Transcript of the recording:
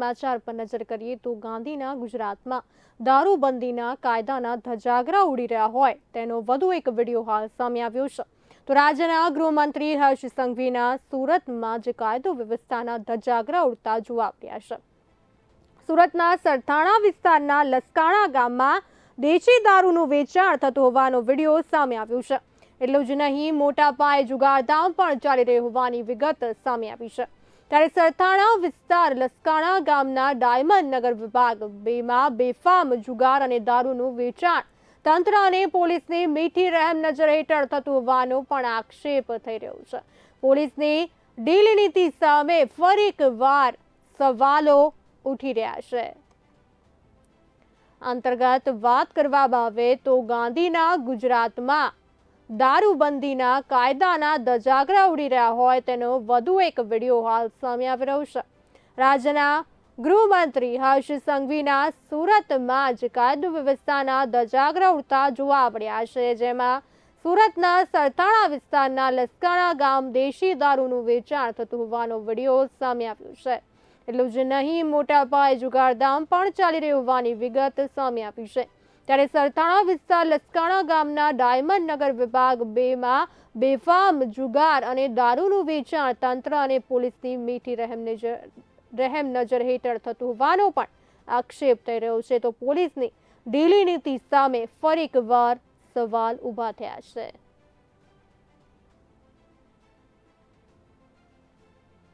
સમાચાર પર નજર કરીએ તો ગાંધીના ગુજરાતમાં દારૂબંધીના કાયદાના ધજાગરા ઉડી રહ્યા હોય તેનો વધુ એક વીડિયો હાલ સામે આવ્યો છે. તો રાજ્યના ગૃહમંત્રી હર્ષ સંઘવીના સુરતમાં જ કાયદો વ્યવસ્થાના ધજાગરા ઉડતા જોવા મળ્યા છે. સુરતના સરથાણા વિસ્તારના લસકાણા ગામમાં દેશી દારૂનું વેચાણ થતું હોવાનો વીડિયો સામે આવ્યો છે. એટલું જ નહીં, મોટા પાયે જુગારધામ પણ ચાલી રહ્યું હોવાની વિગત સામે આવી છે. ત્યારે સરથાણા વિસ્તાર લસકાણા ગામના ડાયમંડ નગર વિભાગ બેમાં બેફામ જુગાર અને દારૂનું વેચાણ. તંત્ર અને પોલીસની મીઠી રહેમ નજર હેઠળ થતું હોવાનો પણ આક્ષેપ થઈ રહ્યો છે. પોલીસની ડીલ નીતિ સામે ફરી એકવાર સવાલો ઉઠી રહ્યા છે. અંતર્ગત વાત કરવામાં આવે તો ગાંધીના ગુજરાતમાં દારૂબંધીના કાયદાના દજાગરા ઉડી રહ્યા હોય તેનો વધુ એક વીડિયો હાલ સામે આવી રહ્યો છે. રાજ્યના ગૃહમંત્રી હર્ષ સંઘવીના સુરતમાં જ કાયદો વ્યવસ્થાના દજાગરા ઉડતા જોવા મળ્યા છે, જેમાં સુરતના સરથાણા વિસ્તારના લસકાણા ગામ દેશી દારૂનું વેચાણ થતું હોવાનો વીડિયો સામે આવ્યો છે. એટલું જ નહીં, મોટા પાયે જુગારધામ પણ ચાલી રહ્યું હોવાની વિગત સામે આવી છે. ત્યારે સરથાણા વિસ્તાર લસકાણા ગામના ડાયમંડ નગર વિભાગ બેમાં બેફામ જુગાર અને દારૂનું વેચાણ તંત્ર અને પોલીસની મીઠી રહેમ નજર રહેમ નજર હેઠળ થતું હોવાનો પણ આક્ષેપ થઈ રહ્યો છે. તો પોલીસની ઢીલી નીતિ સામે ફરી એકવાર સવાલ ઊભા થયા છે.